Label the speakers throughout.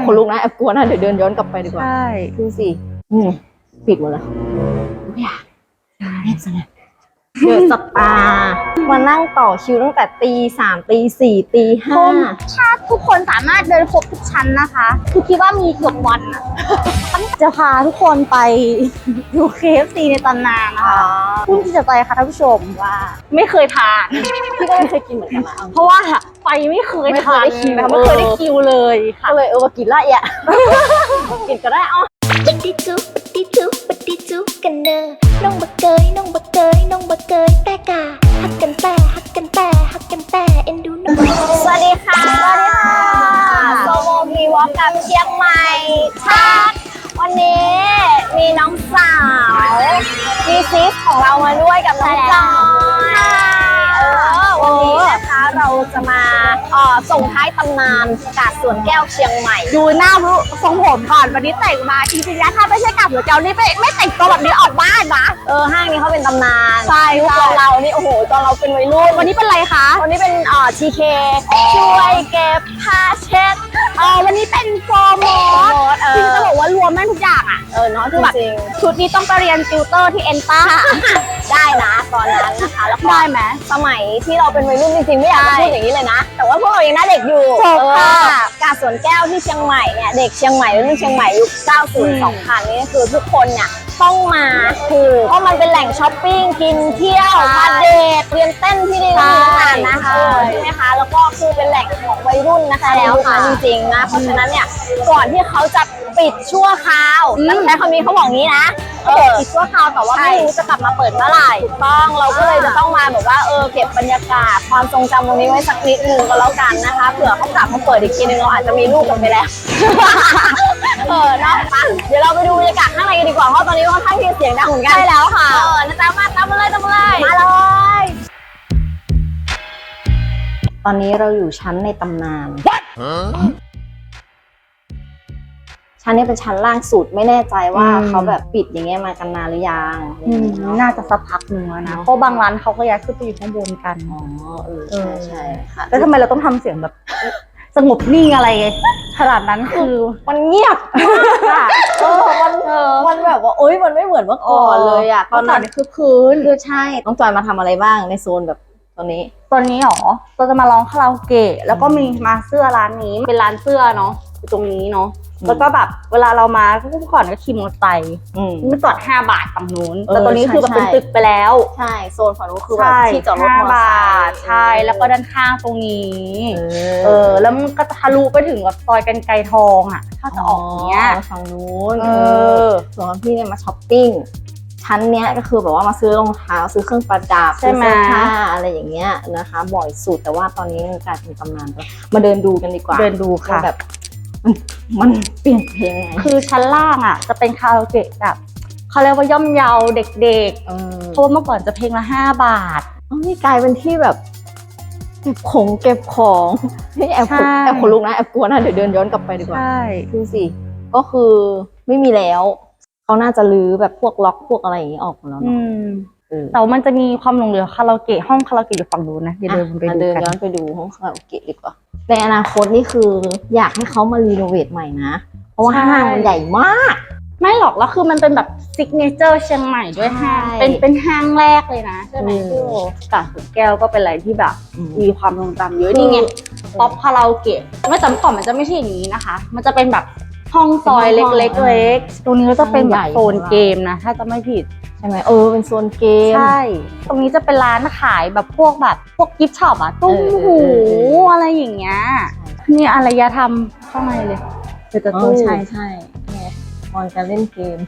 Speaker 1: อบขนลุกนะแอบกลัวนะเดี๋ยวเดินย้อนกลับไปดีกว่า
Speaker 2: ใช่
Speaker 1: ดูสินี่ปิดหมดแล้วทุกอย่างเงียบสงัด เดือดสตาร์มานั่งต่อคิวตั้งแต่ตีสามตีสี่ตีห้า
Speaker 2: ผมถ้าทุกคนสามารถเดินครบทุกชั้นนะคะ คือคิดว่ามีเกือบวันอะจะพาทุกคนไปดูเคฟซีในตำนานนะคะพุ่งที่จะใจค่ะท่านผู้ชมว่า ไม่เคยทาน
Speaker 1: พี่ก็ไม่เคยกินเหมือนกันนะ
Speaker 2: เพราะว่าไปไม่เคย
Speaker 1: ไม่เคย
Speaker 2: ทาน
Speaker 1: ได้คิว
Speaker 2: นะคะไม่เคยได้คิวเลยค่ะ
Speaker 1: ก็เลยเออมากินละอะกินก็ได้เอ๋อ
Speaker 3: กันเนอน้องบักเกยน้องบักเกยน้องบักเกยแต่กาฮักกันแต่ฮักกันแต่ฮักกันแต่เอ็นดูน้อง
Speaker 1: สวัสดีค่ะ สวัสดีค่ะโซโมพีวอล์กับเชียงใหม่ค่ะวันนี้มีน้องสาวมีซิสของเรามาด้วยกับน้องจอย ส่งท้ายตำนานกาดสวนแก้วเชียงใหม่
Speaker 2: ดูหน้ารู้ทรงผมก่อนวันนี้แต่งมาจริงๆแล้วถ้าไม่ใช่กับหัวเจ้านี่ไม่ไม่แต่งตัวแบบนี้ออกบ้านนะ
Speaker 1: เออห้างนี้เขาเป็นตำนาน
Speaker 2: ใช่
Speaker 1: ยุค
Speaker 2: ใช่
Speaker 1: เรานี่โอ้โหตอนเราเป็นวัยรุ่น
Speaker 2: วันนี้เป็นไรคะ
Speaker 1: วันนี้เป็นเอ่อทีเคช่วยเก็บผ้าเช็ด
Speaker 2: เออวันนี้เป็นโฟร์โม
Speaker 1: โม
Speaker 2: ด
Speaker 1: ดเอ
Speaker 2: จริง
Speaker 1: อ
Speaker 2: ๆจะบอกว่ารวมแม่งทุกอย่างอะ
Speaker 1: เออเนาะ
Speaker 2: คือแบบ
Speaker 1: จริง
Speaker 2: ชุดนี้ต้องไปเรียนติวเตอร์ที่เอ็นต้า
Speaker 1: ๆ ได้นะตอนนั้นนะคะแล้วก็
Speaker 2: ได้ไหม
Speaker 1: สมัยที่เราเป็นวัยรุ่นจริงๆไม่อยากจะ
Speaker 2: ใช่
Speaker 1: พูดอย่างนี้เลยนะ แต่ว่าพวกเรายังน่าเด็กอยู่
Speaker 2: ถูก
Speaker 1: เอ
Speaker 2: ค่ะ
Speaker 1: อกาดสวนแก้วที่เชียงใหม่เนี่ยเด็กเชียงใหม่วัยรุ่นเชียงใหม่ยุค 90 2000 นี่คือทุกคนเนี่ยต้องมาถูกเพราะมันเป็นแหล่งช้อปปิ้งกินเที่ยวมาเดทเรียนเต้นที่นี่ก็มีขนาดนะคะ
Speaker 2: ใช่
Speaker 1: ใช่ไหมคะแล้วก็คือเป็นแหล่งของวัยรุ่นนะคะ
Speaker 2: ใช่แล้ว
Speaker 1: ในยุคนั้น
Speaker 2: ค่ะ
Speaker 1: จริงๆนะเพราะฉะนั้นเนี่ยก่อนที่เขาจะปิดชั่วคราว
Speaker 2: อืม
Speaker 1: ตั้งแต่คำนี้เขาบอกงี้นะ
Speaker 2: เออปิดชั่วคราวแต่ว่าไม่รู้จะกลับมาเปิดเมื่อไหร่
Speaker 1: ถูกต้องเราก็เลยจะต้องมาแบบว่าเออเก็บบรรยากาศความทรงจำตรงนี้ไว้สักนิดนึงก็แล้วกันนะคะเผื่อเขากลับมาเปิดอีกทีนึงเราอาจจะมีลูกกันไปแล้วเออเนาะไปเดี๋ยวเราไปดูบรรยากาศข้างในกันดีกว่าเพราะตอนนี้ค่อนข้างที่จะเสียงดังเหมือนกัน
Speaker 2: ใช่แล้วค่ะ
Speaker 1: เออนะจ๊ะมาตามมาเลยตามมาเลย
Speaker 2: มาเลย
Speaker 1: ตอนนี้เราอยู่ชั้นในตำนาน ชั้นนี้เป็นชั้นล่างสุดไม่แน่ใจว่า
Speaker 2: อืม
Speaker 1: เขาแบบปิดอย่างเงี้ยมากันนานหรือยัง
Speaker 2: อืมน่าจะสักพักหนึ่งแล้วนะเพราะบางร้านเขาก็ย้ายขึ้นไปอยู่ข้างบนกัน
Speaker 1: อ๋อเออใช่ใช่ค่ะ
Speaker 2: แล้วทำไมเราต้องทำเสียงแบบ สงบนิ่งอะไร ขนาดนั้นคือ
Speaker 1: มันเงียบมากเออมันมันแบบว่าโอ๊ยมันไม่เหมือนเมื่อก่อนเลยอะตอนนั้น
Speaker 2: คือคืน
Speaker 1: คือใช่น้องจอยมาทำอะไรบ้างในโซนแบบตอนนี้
Speaker 2: ตอนนี้หรอเราจะมาร้องคาราโอเกะแล้วก็มีมาเสื้อร้านนี้เป็นร้านเสื้อเนาะอยู่ตรงนี้เนาะ
Speaker 1: อืม
Speaker 2: แล้วก็แบบเวลาเรามาก็ก่อนก็ขี่มอเตอร์ไซค์
Speaker 1: อืม
Speaker 2: มันจอดห้าบาทฝั่งนู้น
Speaker 1: เออ
Speaker 2: แต่ตอนนี้คือแบบ
Speaker 1: ใช่
Speaker 2: เป็นตึกไปแล้ว
Speaker 1: ใช่โซนฝั่งนู้นคือแบบ
Speaker 2: ใช่
Speaker 1: ที่จอดรถ
Speaker 2: ห้าม
Speaker 1: อเตอร์
Speaker 2: บา
Speaker 1: ไซ
Speaker 2: ท
Speaker 1: ค์
Speaker 2: ใช่แล้วก็ด้านข้างตรงนี้
Speaker 1: เอ
Speaker 2: เออ แล้วมันก็ทะลุไปถึงแบบซอยกันไกรทองอะ ถ้าจะออกอย่างเงี้ย
Speaker 1: ฝั่งนู้น
Speaker 2: เออ
Speaker 1: ส่วนของพี่เนี่ยมาช้อปปิ้งชั้นเนี้ยก็คือแบบว่ามาซื้อรองเท้าซื้อเครื่องประดับ
Speaker 2: ใช่ไหม
Speaker 1: ซื้อเสื้อผ้าอะไรอย่างเงี้ยนะคะ บ่อยสุดแต่ว่าตอนนี้มันกลายเป็นตำนานไปมาเดินดูกันดีกว่า
Speaker 2: เดินดูค่ะ
Speaker 1: ว่าแบบ มันมันเปลี่ยนเพลงไง
Speaker 2: คือชั้นล่างอะ จะเป็นคาราโอเกะแบบเขาเรียกว่าย่อมเยาเด็ก
Speaker 1: เออ
Speaker 2: ๆเพราะว่าเมื่อก่อนจะเพลงละห้าบาท
Speaker 1: อ๋อนี่กลายเป็นที่แบบเก็บของเก็บของนี่แอบขน
Speaker 2: ใช่
Speaker 1: แอบขนลุกนะแอบกลัวนะเดี๋ยวเดินย้อนกลับไปดีกว่า
Speaker 2: ใช่
Speaker 1: ดูสิก็คือไม่มีแล้วเขาน่าจะลื้อแบบพวกล็อกพวกอะไรอย่างนี้ออกหมดแล้ว
Speaker 2: อื
Speaker 1: เนาะ
Speaker 2: ม
Speaker 1: เออ
Speaker 2: แต่ว่ามันจะมีความหลงเหลือคาราโอเกะห้องคาราโอเกะอยู่ฝั่งนู้นนะเดี๋ยวเดินไป
Speaker 1: อะ
Speaker 2: ดู
Speaker 1: เดิน
Speaker 2: กัน
Speaker 1: ย้อนไปดูห้องคาราโอเกะดีกว่า ในอนาคตนี่คืออยากให้เขามารีโนเวทใหม่นะ เพราะว่าห้างมันใหญ่มาก
Speaker 2: ไม่หรอกแล้วคือมันเป็นแบบซิกเนเจอร์เชียงใหม่ด้วยห้าง
Speaker 1: ใช่
Speaker 2: เป็นเป็นห้างแรกเลยนะใช่ไหม
Speaker 1: อืม
Speaker 2: พี่โอกาดสุดแก้วก็เป็นอะไรที่แบบ มีความทรงจำเยอะ
Speaker 1: คือ
Speaker 2: นี่ไงป๊อปคาราโอเกะไม่จำก่อนมันจะไม่ใช่อย่างนี้นะคะ มันจะเป็นแบบ ห้องซอย
Speaker 1: เป็นห้อง
Speaker 2: เล็กๆเล็กๆตรงนี้ก็จะเป็นแบบ
Speaker 1: ห้องใหญ่
Speaker 2: โซนเกมนะ ถ้าจะไม่ผิด
Speaker 1: ใช่ไหมเออเป็นโซนเกม
Speaker 2: ใช่ตรงนี้จะเป็นร้านขายแบบพวกแบบพวกกิฟต์ช็อปอะตุ้ม
Speaker 1: เออ
Speaker 2: หู
Speaker 1: เออเออ
Speaker 2: อะไรอย่างเงี้ยนี่อารยธรรมข้างในเลยเดี๋ยวจะ
Speaker 1: เอ
Speaker 2: ตู้
Speaker 1: อใช่ใช่เนี่ยตอนการเล่นเกม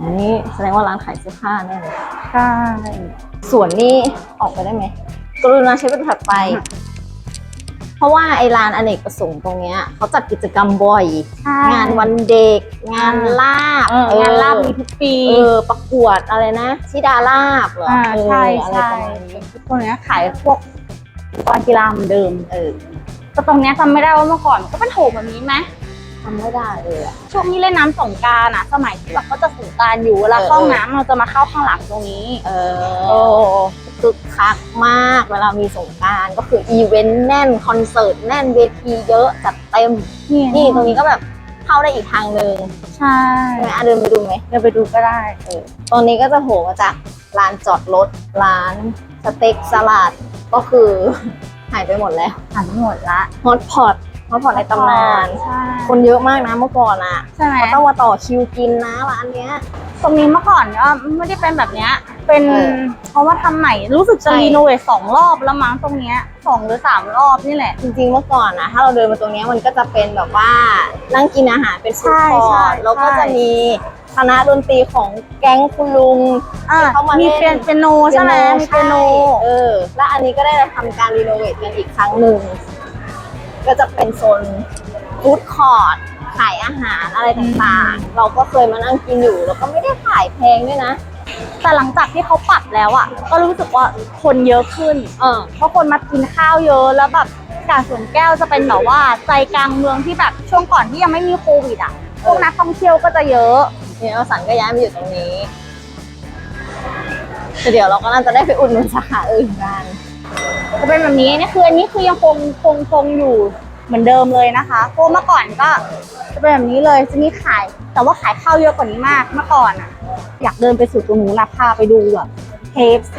Speaker 1: อันนี้แสดงว่าร้านขายเสื้อผ้าแน่เลย
Speaker 2: ใช่
Speaker 1: ส่วนนี้ออกไปได้ไหมกรุณาใช้เป็นถัดไปเพ ราะว่าไอ้ลานอเนกประสงค์ตรงเนี้ยเขาจัดกิจกรรมบ่อย
Speaker 2: ใช่
Speaker 1: งานวันเด็ก งานลาบ
Speaker 2: เอองานลาบมีทุกปี
Speaker 1: เออประกวดอะไรนะชิดาลาบเหรอ
Speaker 2: อ่า
Speaker 1: เออ
Speaker 2: ใช่
Speaker 1: อะไร
Speaker 2: ใช่
Speaker 1: ประมาณนี้
Speaker 2: ตรงเนี้ยขายพวกอุปกรณ์กีฬาเหมือนเดิม
Speaker 1: เออ
Speaker 2: แต่ตรงเนี้ยจำไม่ได้ว่าเมื่อก่อนก็เป็นโถแบบนี้ไหม
Speaker 1: ทำไม่ได้เลยอะ
Speaker 2: ช่วงนี้เล่นน้ำสงกรารอะสมัยที่แบบเขาจะสงกรารอยู่เวลา
Speaker 1: เออ
Speaker 2: เข้าห้องน้ำเราจะมาเข้าข้างหลังตรงนี้
Speaker 1: เอ
Speaker 2: โอ้
Speaker 1: อคึกคักมากเวลามีสงกรารก็คืออีเวนต์แน่นคอนเสิร์ตแน่นเวทีเยอะจัดเต็ม
Speaker 2: นี่
Speaker 1: นี่ตรงนี้ก็แบบเข้าได้อีกทางหนึ่ง
Speaker 2: ใช่
Speaker 1: ใช่ไหมอะเดินไปดูไหม
Speaker 2: เดี๋ยวไปดูก็ได้
Speaker 1: เออตรงนี้ก็จะโผล่มาจากลานจอดรถร้านสเต็กสลัดก็คือ หายไปหมดแล้ว
Speaker 2: หันหมดละ
Speaker 1: ฮอตพอต ฮอตพอตในตำนาน
Speaker 2: ใช่
Speaker 1: คนเยอะมากนะเมื่อก่อนอะ
Speaker 2: ใช่ไหม
Speaker 1: เขาต้องมาต่อคิวกินนะร้านเนี้ย
Speaker 2: ตรงนี้เมื่อก่อนก็ไม่ได้เป็นแบบเนี้ย เป็น
Speaker 1: เออ
Speaker 2: เพราะว่าทำใหม่รู้สึกจะ
Speaker 1: ใช่
Speaker 2: รีโนเวทสองรอบแล้วมั้งตรงเนี้ยสองหรือสามรอบนี่แหละ
Speaker 1: จริงๆเมื่อก่อนนะถ้าเราเดินมาตรงเนี้ยมันก็จะเป็นแบบว่านั่งกินอาหารเป็นฟู้ด
Speaker 2: ใช่
Speaker 1: คอ
Speaker 2: ใช่
Speaker 1: ร์ทแล้วก็
Speaker 2: ใช่
Speaker 1: จะมีคณะดนตรีของแก๊งคุณลุง
Speaker 2: อะ
Speaker 1: ที่เขามา
Speaker 2: มี
Speaker 1: เล่น
Speaker 2: เปียโนใช่ไหมมีเปียโน
Speaker 1: เออและอันนี้ก็ได้ทำการรีโนเวทกันอีกครั้งหนึ่ง ก็จะเป็นโซนฟู้ดคอร์ทขายอาหารอะไรต่างๆ เราก็เคยมานั่งกินอยู่ แล้วก็ไม่ได้ขายแพงด้วยนะ
Speaker 2: แต่หลังจากที่เขาปรับแล้วอะ ก็รู้สึกว่าคนเยอะขึ้น
Speaker 1: เออ
Speaker 2: เพราะคนมากินข้าวเยอะแล้วแบบกาดสวนแก้วจะเป็นแบบว่าใจกลางเมืองที่แบบช่วงก่อนที่ยังไม่มีโควิดอะพวกนักท่องเที่ยวก็จะเยอะ
Speaker 1: เนี่ยสันก็ย้ายมาอยู่ตรงนี้แต่เดี๋ยวเราก็น่าจะได้ไปอุดหนุนสาขาอื่นกัน
Speaker 2: จะเป็นแบบนี้นี่คืออันนี้คือยังคงคงคงอยู่เหมือนเดิมเลยนะคะเพราะเมื่อก่อนก็จะเป็นแบบนี้เลยจะมีขาย แต่ว่าขายข้าวเยอะกว่านี้มากเมื่อก่อนอะ อยากเดินไปสู่ตรงนู้นนะพาไปดูแบบ KFC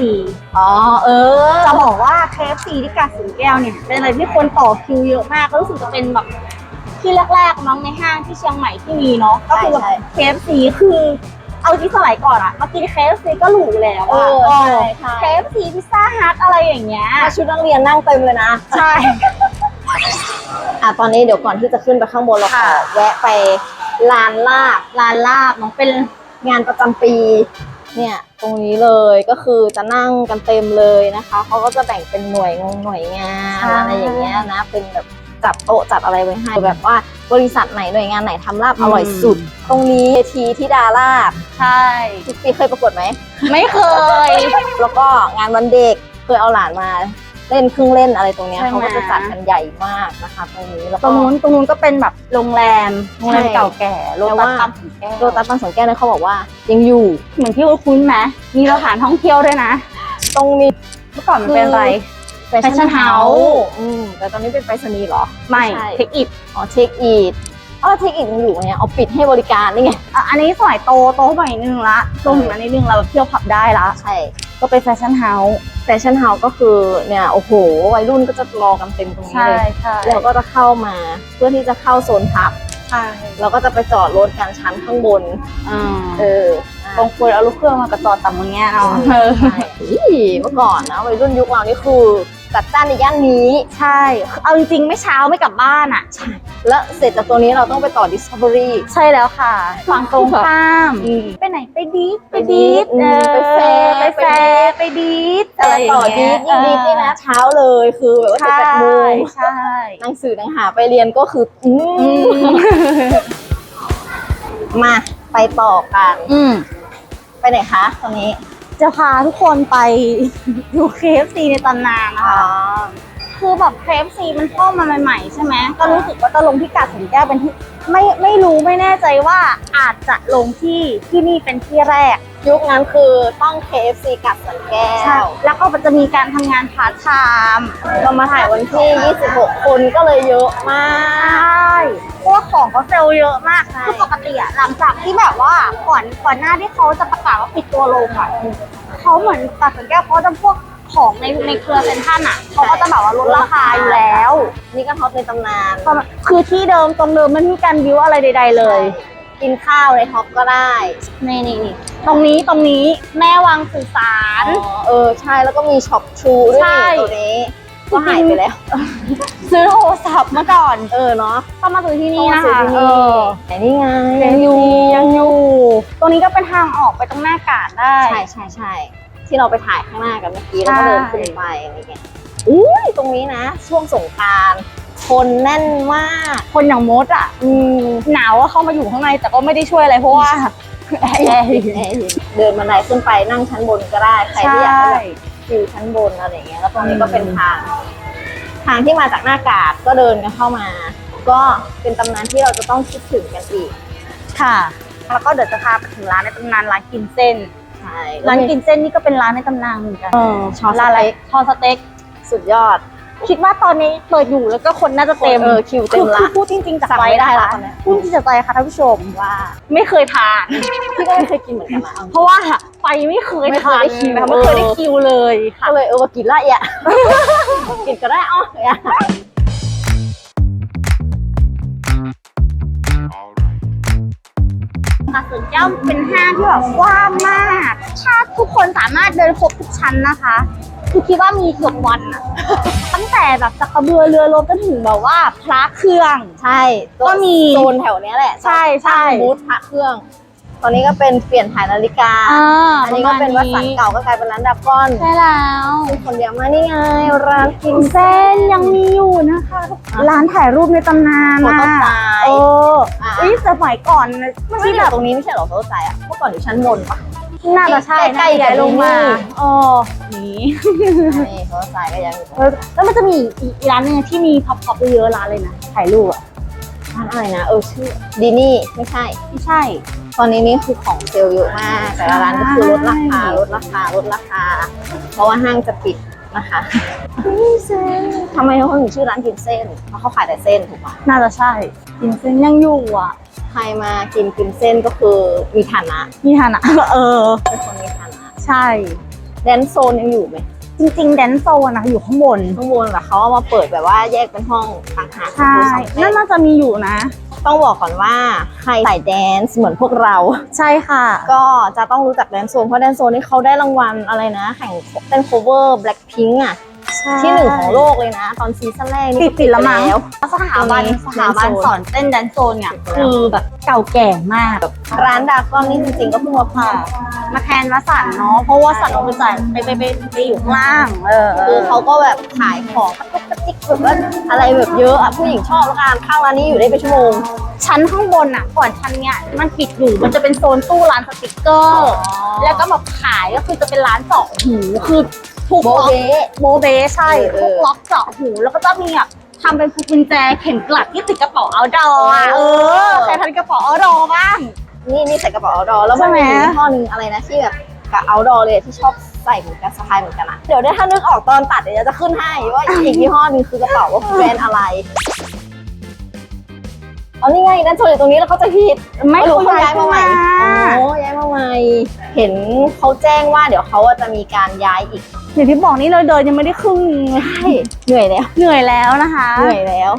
Speaker 1: อ๋อเออ
Speaker 2: จะบอกว่า KFC ที่กาดสวนแก้วเนี่ย เป็นอะไรที่คนต่อคิวเยอะมากก็รู้สึกจะเป็นแบบที่แรกๆมั้งในห้างที่เชียงใหม่ที่มีเนาะก็คือแบบ
Speaker 1: ใช่
Speaker 2: KFC คือ เอาที่สมัยก่อนอะมากิน KFC ก็หรูแล้ว
Speaker 1: เอ
Speaker 2: อะ
Speaker 1: อใช่ใช่
Speaker 2: KFC พิซซ่าฮัทอะไรอย่างเงี้ย
Speaker 1: ถ้าชุดนักเรียนนั่งเต็มเลยนะ
Speaker 2: ใช่
Speaker 1: อะตอนนี้เดี๋ยวก่อนที่จะขึ้นไปข้างบนเราขอ
Speaker 2: ค่ะ
Speaker 1: แวะไปลานลาบ
Speaker 2: ร้านลาบเนาะเป็น
Speaker 1: งานประจำปี เนี่ย ตรงนี้เลยก็คือจะนั่งกันเต็มเลยนะคะเขาก็จะแบ่งเป็นหน่วยงงหน่วยงาน
Speaker 2: ใช่
Speaker 1: อะไรอย่างเงี้ยนะ เป็นแบบ จัดโต๊ะจัดอะไรไว้ให้ แบบว่าบริษัทไหนหน่วยงานไหนทำลาบอร่อยสุด ตรงนี้เวทีที่ดาลาบ
Speaker 2: ใช่
Speaker 1: ทุกปีเคยประกวดไหม
Speaker 2: ไม่เคย
Speaker 1: แล้วก็งานวันเด็กเคยเอาหลานมาเล่นเครื่องเล่นอะไรตรงเนี้ย
Speaker 2: ใช่ไหม
Speaker 1: เขาก็จะจัดกันใหญ่มากนะคะ ตรงนี้แล้ว
Speaker 2: ต
Speaker 1: ก็
Speaker 2: รงนู้นตรงนู้นก็เป็นแบบโรงแรมโรงแรม
Speaker 1: ใช่
Speaker 2: เก่าแก่โร
Speaker 1: แต่
Speaker 2: ตั
Speaker 1: ว่า
Speaker 2: สตามถึงแก้ว
Speaker 1: โรตัสบางสวนแก้วเนี่ยเขาบอกว่ายังอยู่
Speaker 2: เหมือนที่คุ้นๆไหมมีสถานท่องเที่ยวด้วยนะ
Speaker 1: ตรงนี้
Speaker 2: เมื่อก่อนมันเป็นอะไร
Speaker 1: แฟชั่น
Speaker 2: Fashion
Speaker 1: เฮา
Speaker 2: House
Speaker 1: ส์อืมแต่ตอนนี้เป็นไปรษณีย์เหรอ
Speaker 2: ไม่
Speaker 1: ใช่
Speaker 2: เทคอิท
Speaker 1: อ๋อเช็คอีทอ๋อเช็คอีทยังอยู่เนี่ยเอาปิดให้บริการนี่ไง
Speaker 2: อะอันนี้สมัยโตโตขึ้นมาอีกนิดนึงละโตขึ้นมานิดนึงเราแบบเที่ยวผับได้ละ
Speaker 1: ใช่
Speaker 2: ก็เป็นแฟชั่นเฮาส์
Speaker 1: แฟชั่นเฮาส์ก็คือเนี่ยโอ้โหวัยรุ่นก็จะรอกันเต็มตรงนี้
Speaker 2: ใช่
Speaker 1: เลย
Speaker 2: ใช่
Speaker 1: แล้วก็จะเข้ามาเพื่อที่จะเข้าโซนพับ
Speaker 2: ใช่
Speaker 1: แล้วก็จะไปจอดรถกันชั้นข้างบน
Speaker 2: อ่า
Speaker 1: เออ
Speaker 2: ตรงควรเอาลูกเครื่องมากระจอดต่ำอย่างเงี้ยเนาะ
Speaker 1: ใช่อีเมื่อก่อนนะวัยรุ่นยุคเรานี่คือ จัดจ้านในย่านนี้
Speaker 2: ใช่ เอาจริงๆ ไม่เช้าไม่กลับบ้านอะ
Speaker 1: แล้วเสร็จจากตัวนี้เราต้องไปต่อ Discovery
Speaker 2: ใช่แล้วค่ะ ฝั่งตรงข้าม
Speaker 1: อืม
Speaker 2: ไปไหนไปดีด
Speaker 1: ไปดีด
Speaker 2: เออ
Speaker 1: ไปแฟร์
Speaker 2: ไปแฟร์ไปดีด
Speaker 1: แต่ต่อดีดยิ่งดีดนี่นะเช้าเลยคือแบบว่าเจ็ด
Speaker 2: ใช่
Speaker 1: แปดโมง
Speaker 2: ใช่
Speaker 1: หนังสือหนังหาไปเรียนก็คืออื
Speaker 2: อื
Speaker 1: ม
Speaker 2: ม
Speaker 1: มาไปต่อกัน
Speaker 2: อืม
Speaker 1: ไปไหนคะตอนนี้
Speaker 2: จะพาทุกคนไปดูเคฟซีในตำนานนะคะคือแบบเคฟซีมันเข้ามาใหม่ๆใช่ไหมก็รู้สึกว่าจะลงที่กาดสวนแก้วเป็นที่ไม่ไม่รู้ไม่แน่ใจว่าอาจจะลงที่ที่นี่เป็นที่แรก
Speaker 1: ยุคนั้นคือต้อง KFC กับสันแก้
Speaker 2: ใช่
Speaker 1: ว
Speaker 2: แล้วก็มันจะมีการทำงานพาร์ทไทม์
Speaker 1: เรามาถ่ายวันที่ 26 คนก็เลยเยอะมาก
Speaker 2: ใช่เพราะว่าของเขาเซลล์เยอะมาก
Speaker 1: ใช่
Speaker 2: คือปกติอะหลังจากที่แบบว่าก่อนก่อนหน้าที่เขาจะประกาศว่าปิดตัวลงอะเขาเหมือนตัดสัญญาเขาจะพวกของในในเครือเซ็นทรัลอะเขาก็จะแบบว่าลดราคาอยู่แล้ว
Speaker 1: นี่ก็ท็อปในตำนาน
Speaker 2: คือที่เดิมตรงเดิมไม่มีการบิวอะไรใด ๆ เลย
Speaker 1: กินข้าวในท็อปก็ได้
Speaker 2: นี่นี่นี่ตรงนี้ตรงนี้แม่วางสื่อสาร
Speaker 1: อ๋อเออใช่แล้วก็มีช็อปชูด้วย
Speaker 2: ใช่
Speaker 1: นี่ตัวนี้ก็หายไปแล้ว
Speaker 2: ซื้อโทรศัพท์เมื่อก่อน
Speaker 1: เออเนาะ
Speaker 2: ต้องมาซื้อที่นี่
Speaker 1: ต้อง
Speaker 2: นะ
Speaker 1: มาซื้อ
Speaker 2: คะ
Speaker 1: ที่
Speaker 2: เอ
Speaker 1: นี่
Speaker 2: อ
Speaker 1: แต่นี่ไง
Speaker 2: ยังอยู่ยังอยู่ตรงนี้ก็เป็นทางออกไปตรงหน้ากาดได้
Speaker 1: ใช่ใช่ใช่ที่เราไปถ่ายข้างหน้ากันเมื่อกี้
Speaker 2: ใช่
Speaker 1: แล้วก็เดินขึ้นไปอะไรเงี้ยอุ้ยตรงนี้นะ ช่วงสงกราร คนแน่นมาก
Speaker 2: คนอย่างมดอะ
Speaker 1: อืม
Speaker 2: หนาวว่าเข้ามาอยู่ข้างในแต่ก็ไม่ได้ช่วยอะไรเพราะว่าแอร์
Speaker 1: แอร์เย็นเดินบันไดขึ้นไปนั่งชั้นบนก็ได้ ใคร
Speaker 2: ใช่
Speaker 1: ที่อยากได้แบบวิวชั้นบนอะไรเงี้ย แล้วตรงนี้ก็เป็นทาง ทางที่มาจากหน้ากาดก็เดินกันเข้ามา ก็เป็นตำนานที่เราจะต้องคิดถึงกันอีก
Speaker 2: ค่ะ แล้วก็เดี๋ยวจะพาไปถึงร้านในตำนานร้านกินเส้น
Speaker 1: ใช่
Speaker 2: ร้านกินเส้นนี่ก็เป็นร้านในตำนานเหมือนกัน
Speaker 1: ชอส
Speaker 2: ร้านอะไร
Speaker 1: เต็ก
Speaker 2: ชอสเต็ก
Speaker 1: สุดยอด
Speaker 2: คิดว่าตอนนี้เปิดอยู่แล้วก็คนน่าจะเต็ม
Speaker 1: เออคิวเต็มละ
Speaker 2: คือพูดจริงๆจาก
Speaker 1: สั่ง
Speaker 2: ใจ
Speaker 1: ไม่ได้
Speaker 2: นะ
Speaker 1: ละ
Speaker 2: คะ
Speaker 1: ตอนเนี้ย
Speaker 2: พูดจริงจากใจค่ะท่านผู้ชมว่าไม่เคยทาน
Speaker 1: พี่ก็ไม่เคยกินเหมือนกันนะ
Speaker 2: เพราะว่าไปไม่เคย
Speaker 1: ไม่เค
Speaker 2: ทายน
Speaker 1: ได้คิว
Speaker 2: ไม่เคยได้คิวเลยค่ะ
Speaker 1: ก็เลยเออมากินละอะกินก็ได้อ๋ออะ
Speaker 2: ค่ะสวนแก้วเป็นห้างที่แบบกว้างมาก ถ้าทุกคนสามารถเดินครบทุกชั้นนะคะ คือคิดว่ามีเกือบวันอะ ตั้งแต่แบบจากกระเบือเรือรบจนถึงแบบว่าพระเครื่อง
Speaker 1: ใช่
Speaker 2: ก็มี
Speaker 1: โซนแถวเนี้ยแหละ
Speaker 2: ใช่ใช่
Speaker 1: ตั้งบูธพระเครื่อง ตอนนี้ก็เป็นเปลี่ยนถ่ายนาฬิกา
Speaker 2: อ่า
Speaker 1: อันนี้ก็เป็นวัดสันเก่าก็กลายเป็นร้านดับก้อน
Speaker 2: ใช่แล้ว
Speaker 1: มีคนเดียวมานี่ไงร้านกิน
Speaker 2: เส้นยังมีอยู่นะคะ ร้านถ่ายรูปในตำนาน
Speaker 1: โฟ
Speaker 2: อะ
Speaker 1: โต้ไซ
Speaker 2: เอ
Speaker 1: ด์
Speaker 2: อ
Speaker 1: อะ
Speaker 2: เอ้ยสมัยก่อนนะ
Speaker 1: มัน
Speaker 2: ที่
Speaker 1: ที่
Speaker 2: แบ
Speaker 1: แบบบตรงนี้ไม่ใช่เหรอโฟโต้ไซด์อะเมื่อก่อนอยู่ชั้นบนปะ
Speaker 2: น่าจะใช่
Speaker 1: ใกล้ๆ
Speaker 2: น่าจะย้ายลงมา
Speaker 1: กับนี่
Speaker 2: เออนี่
Speaker 1: นี่โฟโต้ไซด์ก็ยังอยู่
Speaker 2: เออแล้วมันจะมีอีกร้านหนึงที่มีพับพับเยอะๆร้านเลยนะถ่ายรูปอะ
Speaker 1: ร้านอะไรนะ เออชื่อดีนี่ไม่ใช่
Speaker 2: ไม่ใช่
Speaker 1: ตอนนี้นี่คือของเซลล์เยอะมาก แต่ละร้านก็คือลดราคาลดราคาลดราคา เพราะว่าห้างจะปิดนะคะกินเส้นทำไมเขาถึงชื่อร้านกินเส้นเพราะเขาขายแต่เส้นถูกปะ
Speaker 2: น่าจะใช่กินเส้นยังอยู่อะ
Speaker 1: ใครมากินกินเส้นก็คือมีฐานะ
Speaker 2: มีทานอะเออ
Speaker 1: เป็นคนมีฐานะ
Speaker 2: ใช่
Speaker 1: แดนโซนยังอยู่ไหม
Speaker 2: จริงๆ แดนโซนนะอยู่ข้างบน
Speaker 1: ข้างบนแต่เขาเอามาเปิดแบบว่าแยกเป็นห้องต่างหาก
Speaker 2: ใช่
Speaker 1: คือสองเส้
Speaker 2: นั่
Speaker 1: น
Speaker 2: นน่าจะมีอยู่นะ
Speaker 1: ต้องบอกก่อนว่าใครใส่แดนซ์เหมือนพวกเรา
Speaker 2: ใช่ค่ะ
Speaker 1: ก็จะต้องรู้จักแดนโซนเพราะแดนโซนนี่เขาได้รางวัลอะไรนะ แข่งเต้น cover Blackpink อะ ที่หนึ่งของโลกเลยนะ ตอนซีซั่นแรก
Speaker 2: ปิ
Speaker 1: นี่
Speaker 2: ด
Speaker 1: ก็
Speaker 2: ปิดแล้วมั้ง
Speaker 1: ไปแล้ว
Speaker 2: สถาบัน
Speaker 1: ตรงนี้
Speaker 2: สถาบัน
Speaker 1: แดนโซน
Speaker 2: สอนเต้นแดนโซนเนี่ย
Speaker 1: ปิดไปแล้ว
Speaker 2: คือแบบเก่าแก่มาก
Speaker 1: ร้านดากอนนี่จริงๆก็เพิ่งมาเพิ่
Speaker 2: ค่ะ
Speaker 1: ม
Speaker 2: มาแทนวสันต์เนาะเพราะว่าสันต์เอาไปจ่ายไปไปไปไปอยู่ข้างล่างเออ
Speaker 1: คือเขาก็แบบขายของกระตุกกระติกแบบว่าอะไรแบบเยอะอะผู้หญิงชอบแล้วกันเข้าร้านนี้อยู่ได้เป็นชั่วโมง
Speaker 2: ชั้นข้างบนอะก่อนชั้นเนี้ยมันปิดอยู่มันจะเป็นโซนตู้ร้านสติกเกอร์ แล้วก็แบบขายก็คือจะเป็นร้านเจาะหูคือ ถูก
Speaker 1: โบ
Speaker 2: ล็อก
Speaker 1: เบ
Speaker 2: โบเบใช่
Speaker 1: เออ
Speaker 2: ถูกล็อกเจาะหูแล้วก็จะมีแบบทำเป็นพวงกุญแจเข็มกลัดที่ติดกระเป๋าเอาดออะ
Speaker 1: เอ
Speaker 2: เอ
Speaker 1: อ
Speaker 2: อใครทันกระเป๋าเอาดอบ้าง
Speaker 1: นี่นี่ใส่กระเป๋าเอาดอแล้วมัน
Speaker 2: ใช่ไหม
Speaker 1: มียี่ห้อหนึงอะไรนะที่แบบกับเอาดอเลยที่ชอบใส่เหมือนกันสะพายเหมือนกันอะเดี๋ยวได้ถ้านึกออกตอนตัดเดี๋ยวจะขึ้นให้ว่าอีกยี่ห้อหนึงคือกระเป๋าว่าแบรนด์อะไรอ๋อนี่ไงนั่นโซนอยู่ตรงนี้แล้วเขาจะผิด
Speaker 2: ไม่
Speaker 1: รู้
Speaker 2: เขา
Speaker 1: เขาย้ายมาใหม่
Speaker 2: ขึ้น
Speaker 1: โอ้ย้ายมาใหม่ เห็นเขาแจ้งว่าเดี๋ยวเขาจะมีการย้ายอีก
Speaker 2: อย่างที่บอกนี่เราเดินยังไม่ได้ครึ่งนึงเลย
Speaker 1: ใช่เหนื่อยแล้ว
Speaker 2: เหนื่อยแล้วนะคะ
Speaker 1: เหนื่อยแล้ว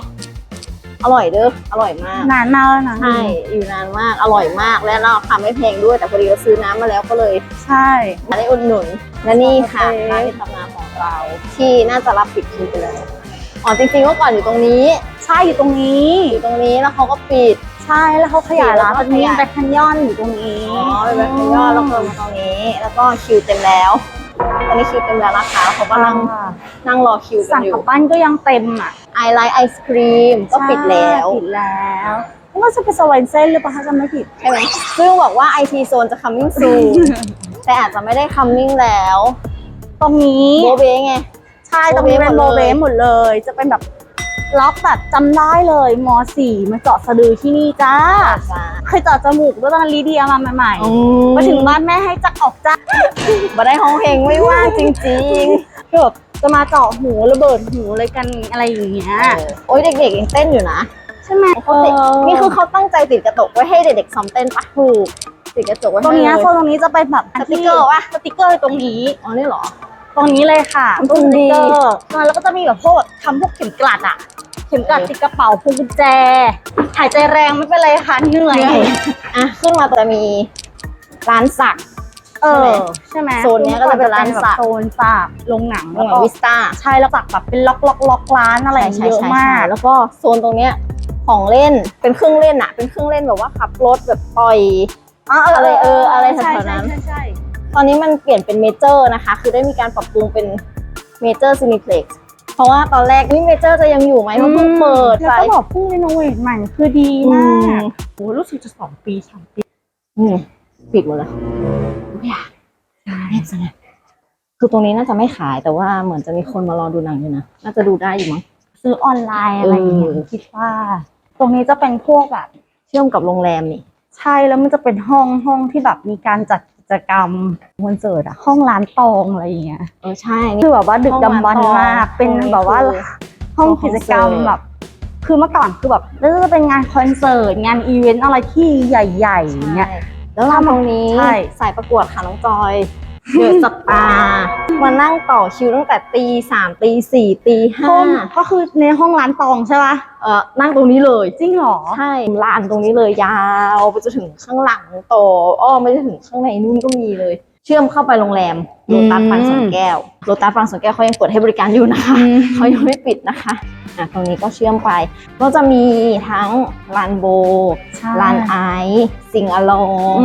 Speaker 1: อร่อยเด้ออร่อยมาก
Speaker 2: นานมากแล้วนะ
Speaker 1: ใช่อยู่นานมากอร่อยมากและราคาไม่แพงด้วยแต่พอดีเราซื้อน้ำมาแล้วก็เลย
Speaker 2: ใช่
Speaker 1: มาได้อุดหนุนและนี่ค่ะ
Speaker 2: โอเค
Speaker 1: ร้านในตำนานของเรา ที่น่าจะรับปิดคิวไปแล้วอ๋อจริงๆเมื่อก่อนอยู่ตรงนี้
Speaker 2: ใช่อยู่ตรงนี้
Speaker 1: อยู่ตรงนี้แล้วเขาก็ปิด
Speaker 2: ใช่แล้วเขาขยายร้าน
Speaker 1: แล้วก็
Speaker 2: ตรงนี้
Speaker 1: ขยาย
Speaker 2: แบคแคนยอนอยู่ตรงนี้
Speaker 1: อ๋อเป็นแบบยอดแล้วเพิ่มมาตรงนี้ แล้วก็คิวเต็มแล้วตอนนี้คิวเต็มแล้วนะคะแล้วเขาก็นั่งนั่งรอคิวกั
Speaker 2: สั่
Speaker 1: น
Speaker 2: ง
Speaker 1: อยู่
Speaker 2: กลับบ้านก็ยังเต็มอะ
Speaker 1: ไอไลท์ไอศครีมก็ปิดแล้ว
Speaker 2: ใช่ปิดแล้วว่าจะเป็นสวรรค์เส้นหรือเปล่าถ้าจำไม่ผิด
Speaker 1: ใช่ไหมซึ่งบอกว่า IT Zone จะ coming soon แต่อาจจะไม่ได้ coming แล้ว
Speaker 2: ตรงนี้
Speaker 1: โบเบ้ไง
Speaker 2: ใช่ตรงนี้เป็น
Speaker 1: โบ
Speaker 2: โบ
Speaker 1: เบ้
Speaker 2: เบ้
Speaker 1: ห
Speaker 2: ห
Speaker 1: ม
Speaker 2: ม
Speaker 1: ด
Speaker 2: ด
Speaker 1: เล
Speaker 2: เลยยจะเป็นแบบ ล็อกแบบจำได้เลยม .4 มาเจาะสะดือที่นี่จ้า
Speaker 1: จ้า
Speaker 2: เคยเจาะจมูกด้วยตอนลีเดียมาใหม่
Speaker 1: อื
Speaker 2: ๆมาถึงบ้านแม่ให้จักออกจ้า
Speaker 1: มาได้ห้องเพลงไม่ว่างจริง
Speaker 2: คือแบบจะมาเจาะหูระเบิดหูอะไรกันอะไรอย่างเงี้ย
Speaker 1: ๆเออโอ้ยเด็กๆยังเต้นอยู่นะ
Speaker 2: ใช่ไหม
Speaker 1: เขาติดนี่คือเขาตั้งใจติดกระจกไว้ให้เด็กๆซ้อมเต้นปะถูกติดกระจกไว้
Speaker 2: ตรง
Speaker 1: ให้
Speaker 2: เนี้ย
Speaker 1: เลย
Speaker 2: โซนตรงนี้จะเป็นแบบ
Speaker 1: สติกเกอร์วะ
Speaker 2: สติกเกอร์ตรงนี้
Speaker 1: อ๋อนี่เหรอ
Speaker 2: ตรงนี้เลยค่ะ
Speaker 1: อืม
Speaker 2: ตู้สติกเกอ
Speaker 1: ดี
Speaker 2: ร์แล้วก็จะมีแบบพวกทำพวกเข็มกลัดอะ เข็มกลัดติดกระเป๋าพวงกุญแจ หายใจแรงไม่เป็นไรค่ะเหนื่อย
Speaker 1: อะขึ้นมาจะมีร้านสัก
Speaker 2: เออ ใช่ไหม
Speaker 1: โซนเนี้ยก็จะเป็นร้านสัก
Speaker 2: โซนสักโรงหนัง
Speaker 1: เห
Speaker 2: แล้ว
Speaker 1: มือ
Speaker 2: ก็
Speaker 1: นวิสตา
Speaker 2: ใช่แล้วสักแบบเป็นล็อกล็อกล็อกร้านอะไรเยอะมาก
Speaker 1: แล้วก็โซนตรงเนี้ยของเล่นเป็นเครื่องเล่นอะเป็นเครื่องเล่นแบบว่าขับรถแบบปล่อยอะไรเอออะไรแถวๆนั้น
Speaker 2: ใช่ใช่ใช่
Speaker 1: ตอนนี้มันเปลี่ยนเป็นเมเจอร์นะคะ คือได้มีการปรับปรุงเป็นเมเจอร์ซินิเพล็กซ์ เพราะว่าตอนแรกนี่เมเจอร์จะยังอยู่ไหมเพราะเพิ่งเปิด
Speaker 2: แล้ว
Speaker 1: ไป
Speaker 2: ก็บอกเพิ่งรีโนเวทใหม่คือดีมาก
Speaker 1: อืม
Speaker 2: โอ้รู้สึกจะสองปีสามปี
Speaker 1: อืมปิดหมดแล้วทุกอย่างเงียบสงัดคือตรงนี้น่าจะไม่ขายแต่ว่าเหมือนจะมีคนมารอดูหนังอยู่นะน่าจะดูได้อยู่มั้ง
Speaker 2: ซื้อออนไลน์อะไรอย่างเงี้ย
Speaker 1: เออ
Speaker 2: คิดว่า ตรงนี้จะเป็นพวกแบบ
Speaker 1: เชื่อมกับโรงแรมนี่
Speaker 2: ใช่แล้วมันจะเป็นห้องห้องที่แบบมีการจัดกิกิ จกรรมคอนเสิร์ตอะห้องร้านตองอะไรอย่างเงี้ย
Speaker 1: เออใช่นี่
Speaker 2: คือแบบว่าดึกดำบรรพ์มากเป็นแบบว่า
Speaker 1: ห้องนี้คือ
Speaker 2: ห้องกิจกรรม
Speaker 1: คอนเสิร์ต
Speaker 2: แบบ คือเมื่อก่อนคือแบบแล้วจะเป็นงานคอนเสิร์ตงานอีเวนต์อะไรที่ใหญ่ๆอย่างเงี้ย
Speaker 1: แล้วเราตรงนี้
Speaker 2: ใช่
Speaker 1: สายประกวดค่ะน้องจอย เดือดสตาร์มานั่งต่อคิวตั้งแต่ตีสามตีสี่ตีห้า
Speaker 2: ห้องก็คือในห้องร้านตองใช่ปะ
Speaker 1: เออนั่งตรงนี้เลย
Speaker 2: จริงเหรอ
Speaker 1: ใช่ลานตรงนี้เลยยาวไปจนถึงข้างหลังโตออ้อมไปจนถึงข้างในนู่นก็มีเลย เชื่อมเข้าไปโรงแรมโลตัส
Speaker 2: อืม
Speaker 1: บางสวนแก้วโลตัสบางสวนแก้วเขายังเปิดให้บริการอยู่นะคะเขายังไม่ปิดนะคะอะตรงนี้ก็เชื่อมไป ก็จะมีทั้งลานโบ
Speaker 2: ใช่
Speaker 1: ลานไอซ์สิงอลอง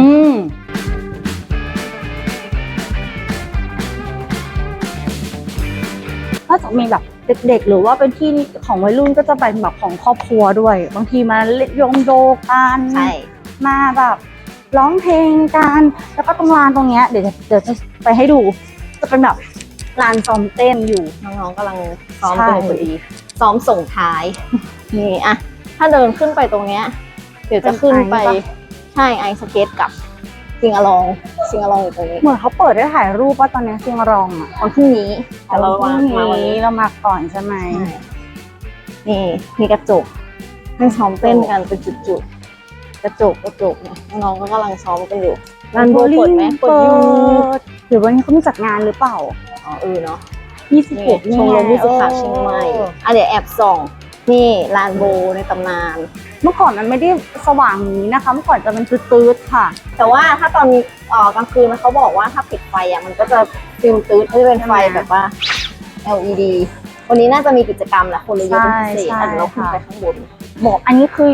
Speaker 2: จากมีแบบเด็กๆ หรือว่าเป็นที่ของวัยรุ่นก็จะเป็นแบบของครอบครัวด้วย บางทีมาเล่นโยงโดกัน
Speaker 1: ใช่
Speaker 2: มาแบบร้องเพลงกันแล้วก็ตรงลานตรงเนี้ยเดี๋ยวจะเดี๋ยวจะไปให้ดู จะเป็นแบบลานซ้อมเต้นอยู่
Speaker 1: น้องๆกำลังซ้อม
Speaker 2: ใช่
Speaker 1: กันอยู่พอดีซ้อมส่งท้าย นี่อะถ้าเดินขึ้นไปตรงเนี้ย เดี๋ยวจะขึ้นไป ใช่ไอสเก็ตกับ สิงอลองสิงอลองอยู่ตรงนี้
Speaker 2: เหมือนเขาเปิดได้ถ่ายรูปว่าตอนเนี้ยซิงรองอะ
Speaker 1: วันพรุ่งนี้แต่เรา
Speaker 2: พ
Speaker 1: มา
Speaker 2: รุ่ง
Speaker 1: มาวัน
Speaker 2: นี้
Speaker 1: นี้
Speaker 2: เรามาก่อนใช่ไหม
Speaker 1: นี่มีกระจกให้ซ้อมเต้นกันเป็นจุดๆ กระจกกระจกเนี่ยน้องๆก็กำลังซ้อมกันอยู่ลานโบว์เปิดไหมเปิดอยู่
Speaker 2: ดหรือวันนี้เขามีจัดงานหรือเปล่า
Speaker 1: อ๋อเออเนาะ
Speaker 2: 26
Speaker 1: ชมรมวิสุขาเชียงใหม่อะเดี๋ยวแอบส่อง นี่ลานโบว์ในตำนาน
Speaker 2: เมื่อก่อนมันไม่ได้สว่างอย่างนี้นะคะ เมื่อก่อนจะเป็นตืดๆค่ะ
Speaker 1: แต่ว่าถ้าตอนนี้เอ่อกลางคืนนะเขาบอกว่าถ้าปิดไฟอะมันก็จะฟิลตืดไม่เป็นไฟ
Speaker 2: ใช่ไหม
Speaker 1: แบบว่า LED วันนี้น่าจะมีกิจกรรมแหละคนเลยเยอะเป็นพิเศษ
Speaker 2: ใช่
Speaker 1: อะเดี๋ยวเราขึ้น
Speaker 2: ค่ะ
Speaker 1: ไปข้างบน
Speaker 2: บอกอันนี้คือ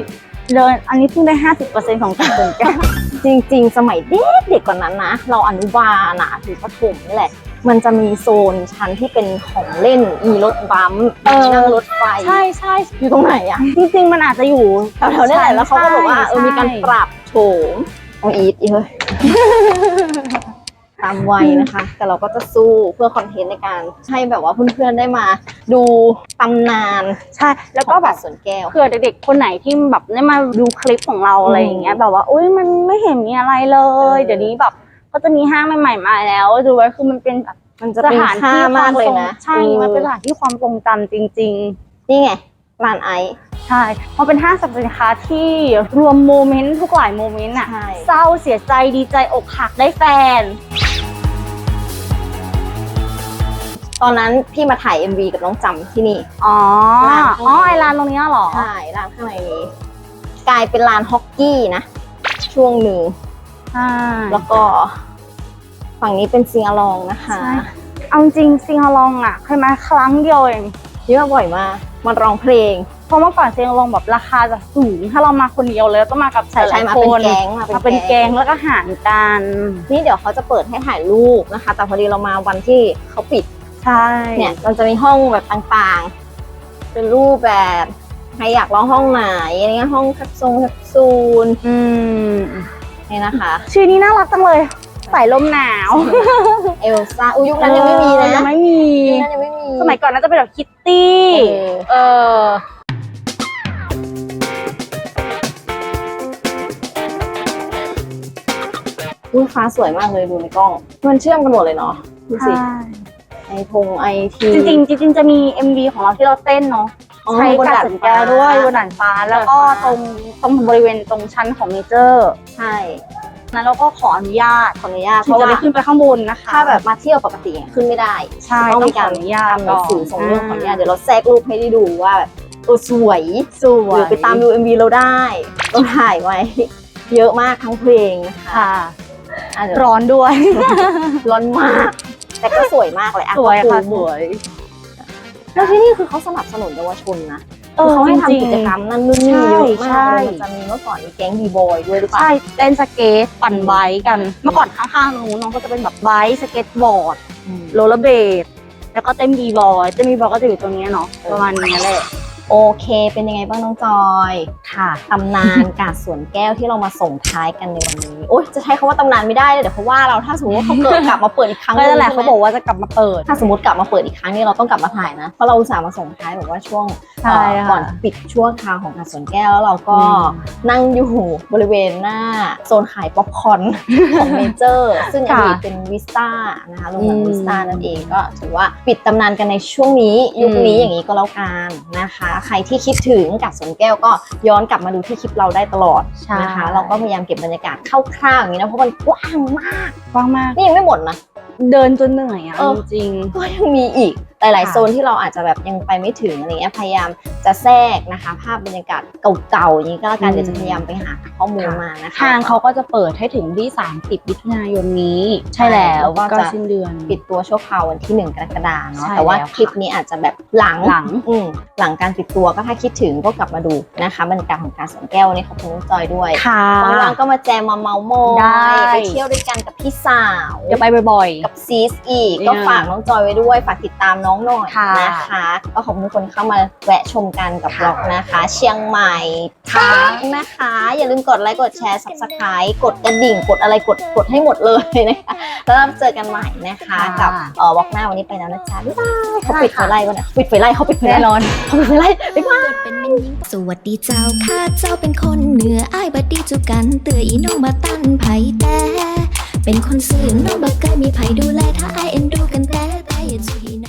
Speaker 2: เดินอันนี้เพิ่งได้50%ของการเดินแก้ว
Speaker 1: จริงๆ สมัยเด็กเด็กกว่านั้นนะ เราอนุบาลนะหรือประถมนี่แหละ มันจะมีโซนชั้นที่เป็นของเล่น มีรถบัมป์
Speaker 2: เออ
Speaker 1: มีนั่งรถไฟ
Speaker 2: ใช่ใช่
Speaker 1: อยู่ตรงไหนอะ
Speaker 2: จริงๆ มันอาจจะอยู่
Speaker 1: แถวๆนี่แหละ แล้วเขาก็บอกว่าเออ
Speaker 2: ใช่
Speaker 1: มีการปรับโฉมเอาอีทอีเฮ้ยตามวัยนะคะ แต่เราก็จะสู้เพื่อคอนเทนต์ในการให้แบบว่าเพื่อนๆได้มาดูตำนาน
Speaker 2: ใช่แล้วก็แบบ
Speaker 1: สวนแก้ว
Speaker 2: เผื่อเด็กๆคนไหนที่แบบได้มาดูคลิปของเราอะไรอย่างเงี้ยแบบว่าอุ้ยมันไม่เห็นมีอะไรเลย
Speaker 1: เออ
Speaker 2: เดี๋ยวนี้แบบ ก็จะมีห้างใหม่ๆมาแล้วดูไว้คือมันเป็นแบบ
Speaker 1: มันจะ
Speaker 2: ส
Speaker 1: เป็น
Speaker 2: ถาน
Speaker 1: ค่า
Speaker 2: ที่ค
Speaker 1: มาวา
Speaker 2: กม
Speaker 1: เลย
Speaker 2: ทรง
Speaker 1: นะ
Speaker 2: ใช่มันเป็นสถานที่ความทรงจำจริง
Speaker 1: นี่ไงร้านไอซ์
Speaker 2: ๆ ใช่เพราะเป็นห้างสรรพสินค้าที่รวมโมเมนต์ทุกหลายโมเมนต์อะ
Speaker 1: ใช่
Speaker 2: เศร้าเสียใจดีใจอกหักได้แฟน
Speaker 1: ตอนนั้นพี่มาถ่าย MV กับน้องจำที่นี่
Speaker 2: อ๋อ
Speaker 1: ร้านข้างใน
Speaker 2: อ๋อไอร้านตรงเนี้ยเหรอ
Speaker 1: ใช่ร้านข้างในนี้ กลายเป็นลานฮอกกี้นะ ช่วงหนึ่ง
Speaker 2: ใช่
Speaker 1: แล้วก็ ฝั่งนี้เป็นซิงอลองนะคะ
Speaker 2: ใช่เอาจริงซิงฮลองอะเคยมาครั้งเดียวเอง
Speaker 1: เยอะบ่อยมากมาร้องเพลง
Speaker 2: เพราะเมื่อก่อนซิงฮลองแบบราคาจะสูง ถ้าเรามาคนเดียวเลยต้องมากับ
Speaker 1: ใช่ใช่
Speaker 2: หล
Speaker 1: มาย
Speaker 2: ๆ
Speaker 1: เป็น
Speaker 2: คน
Speaker 1: แก๊ง
Speaker 2: มาเป็นแกงแล้วก็หารกัน
Speaker 1: นี่เดี๋ยวเขาจะเปิดให้ถ่ายรูปนะคะ แต่พอดีเรามาวันที่เขาปิด
Speaker 2: ใช่
Speaker 1: เนี่ยมันจะมีห้องแบบต่างๆ เป็นรูปแบบใครอยากร้องห้องไหนอะไรเงี้ยห้องแคปซูลแคปซูล
Speaker 2: อืม
Speaker 1: นี่นะคะ
Speaker 2: ชื่อนี้น่ารักจังเลย สายลมหนาว
Speaker 1: เอลซ่าอุยยุคนั้นยังไม่มีนะ
Speaker 2: ยังไม่มี
Speaker 1: ยุคนั้นยังไม่มี
Speaker 2: สมัยก่อนน่าจะเป็นแบบคิตตี้
Speaker 1: เออ
Speaker 2: เออ
Speaker 1: อุ้ยฟ้าสวยมากเลยดูในกล้อง มันเชื่อมกันหมดเลยเนาะดูสิ
Speaker 2: ใช่
Speaker 1: ไอทงไอที
Speaker 2: จริงๆจริงๆจะมี MV ของเราที่เราเต้นเนาะใช้การสัญญาด้วยบนด่านฟ้าแล้วก็ตรงตรงบริเวณตรงชั้นของเมเจอร์
Speaker 1: ใช่
Speaker 2: นั้นเราก็ขออนุญาต
Speaker 1: ขออนุญาตเพ
Speaker 2: ถึง
Speaker 1: ราะ
Speaker 2: จะ
Speaker 1: ว่า
Speaker 2: ได้ขึ้นไปข้างบนนะคะ
Speaker 1: ถ้าแบบมาเที่ยวปกติขึ้นไม่ได้
Speaker 2: ใช่
Speaker 1: ต้องมีการ
Speaker 2: ต้องขออนุญาต
Speaker 1: ทำหนังสือ
Speaker 2: ก่อน
Speaker 1: ส่งเรื่องขออนุญาต
Speaker 2: อ่า
Speaker 1: เดี๋ยวเราแทรกรูปให้ได้ดูว่าแบบเออสวย
Speaker 2: สว
Speaker 1: หรื
Speaker 2: ย
Speaker 1: อไปตามดู MV เราได้ต้องถ่ายไว้ เยอะมากทั้งเพลงนะคะ
Speaker 2: ค่ะ
Speaker 1: อะเดี๋ยว
Speaker 2: ร้อนด้วย
Speaker 1: ร้อนมาก แต่ก็สวยมากเลยอะ
Speaker 2: สวยค่ะ
Speaker 1: ก็
Speaker 2: ส
Speaker 1: อ
Speaker 2: วย
Speaker 1: แล้วที่นี่คือเขาสนับสนุนเยาวชนนะ
Speaker 2: เออ
Speaker 1: เขาให้
Speaker 2: จริง
Speaker 1: ทำกิ
Speaker 2: ๆ
Speaker 1: จกรรมนั่นนู่นนี่เยอะมาก
Speaker 2: ใช่
Speaker 1: เลยมันจะมีเมื่อก่อนมีแก๊งบีบอยด้วยหรือเปล่า
Speaker 2: ใช่เล่นสเก็ตปั่นไบค์กัน เมื่อก่อนข้างๆตรงนู้นน้องก็จะเป็นแบบไบค์สเก็ตบอร์ด
Speaker 1: อืม
Speaker 2: โรลเลอร์เบดแล้วก็เต้นบีบอยเต้นบีบอยก็จะอยู่ตรงเนี้ยเนาะประมาณเนี้ยแหละ
Speaker 1: โอเค เป็นยังไงบ้างน้องจอย
Speaker 2: ค่ะ
Speaker 1: ตำนานกาดสวนแก้วที่เรามาส่งท้ายกันในวันนี้โอ๊ยจะใช้คำว่าตำนานไม่ได้เลยเดี๋ยวเขาว่าเราถ้าสมมติว่าเขาเกิดกลับมาเปิดอีกครั้ง
Speaker 2: ก็นั่นแหละ
Speaker 1: ใช่
Speaker 2: เขา
Speaker 1: ไม
Speaker 2: บอกว่าจะกลับมาเปิด
Speaker 1: ถ้าสมมติกลับมาเปิดอีกครั้งนี่เราต้องกลับมาถ่ายนะเพราะเราอุตส่าห์มาส่งท้ายแบบว่าช่วง
Speaker 2: ใช่
Speaker 1: เอ่อ
Speaker 2: ค่ะ
Speaker 1: ก่อนปิดช่วงคราวของกาดสวนแก้วแล้วเราก็
Speaker 2: อืม
Speaker 1: นั่งอยู่บริเวณหน้าโซนขายป๊อปคอร์นของเมเจอร์ ซึ่งอ
Speaker 2: ค่ะ
Speaker 1: ดีตเป็นวิสตานะคะโรงแรม
Speaker 2: อืม
Speaker 1: วิสตานั่นเองก็ถือว่าปิดตำนานกันในช่วงนี้ยุคนี้
Speaker 2: อืม
Speaker 1: อย่างนี้ก็แล้วกันนะคะ ใครที่คิดถึงกาดสวนแก้วก็ย้อนกลับมาดูที่คลิปเราได้ตลอด
Speaker 2: ใช่
Speaker 1: นะคะ เราก็พยายามเก็บบรรยากาศคร่าวๆอย่างนี้นะเพราะมันกว้างมาก
Speaker 2: กว้างมาก
Speaker 1: นี่ยังไม่หมดนะ
Speaker 2: เดินจนเหนื่อยอะ
Speaker 1: เออ
Speaker 2: จริง
Speaker 1: ก็ยังมีอีกหลายๆ
Speaker 2: ค่ะ
Speaker 1: โซนที่เราอาจจะแบบยังไปไม่ถึงอะไรเงี้ยพยายามจะแทรกนะคะ ภาพบรรยากาศเก่าๆอย่างนี้ก็แล้วกัน
Speaker 2: อืม
Speaker 1: เดี๋ยวจะพยายามไปหาข้อมูล
Speaker 2: ค่ะ
Speaker 1: มานะคะ
Speaker 2: ทางเขาก็จะเปิดให้ถึงที่ 30มิถุนายนนี้ ใช่แล้ว
Speaker 1: แล้วก็
Speaker 2: ก็
Speaker 1: จะ
Speaker 2: สิ้นเดือน
Speaker 1: ปิดตัวชั่วคราววันที่ 1 กรกฎาคมเนาะ
Speaker 2: ใช่
Speaker 1: แต่ว่า
Speaker 2: แล้วค่ะ
Speaker 1: คลิปนี้อาจจะแบบหลัง
Speaker 2: หลัง
Speaker 1: อืมหลังการปิดตัวก็ถ้าคิดถึงก็กลับมาดูนะคะบรรยากาศของการสวนแก้ววันนี้ขอบคุณน้องจอยด้วย
Speaker 2: ค่ะ
Speaker 1: ว่างๆก็มาแจมมาเมาโมย
Speaker 2: ได้
Speaker 1: ไปเที่ยวด้วยกันกับพี่สาว
Speaker 2: เดี๋ยวไปบ่อย
Speaker 1: กับซีสอีก
Speaker 2: เนี่ย
Speaker 1: ก็ฝากน้องจอยไว้ด้วย ฝากติดตามน้องหน่อย
Speaker 2: ค่ะ
Speaker 1: นะคะ ก็ขอบคุณคนเข้ามาแวะชมกันกับ
Speaker 2: ค่ะ
Speaker 1: บล็อกนะคะ เชียงใหม่ทักนะคะ อย่าลืมกดไลค์กดแชร์ subscribe กดกระดิ่งกดอะไรกดกดให้หมดเลยนะคะแล้วเราเจอกันใหม่นะคะ
Speaker 2: ค่ะ
Speaker 1: กับเอ่อวอกหน้าวันนี้ไปแล้วนะจ๊ะบ๊ายบายเขาปิดไฟ
Speaker 2: ค่ะ
Speaker 1: ไล่วะเนี่ยปิดไฟไล่เขาปิดไฟ
Speaker 2: ๆ
Speaker 1: ไล่
Speaker 2: แน่นอน
Speaker 1: เขาปิดไฟไล่บ๊ายบาย
Speaker 3: เกิดเป็นแม่นหญิงสวัสดีเจ้าข้าเจ้าเป็นคนเหนืออ้ายบัดดีจุกัน เตืออีน้องมาตั้นไผแต่ เป็นคนซื่อน้องบักเกยมีไผดูแลถ้าไอเอ็นดูกันแต่แต่อย่าจุย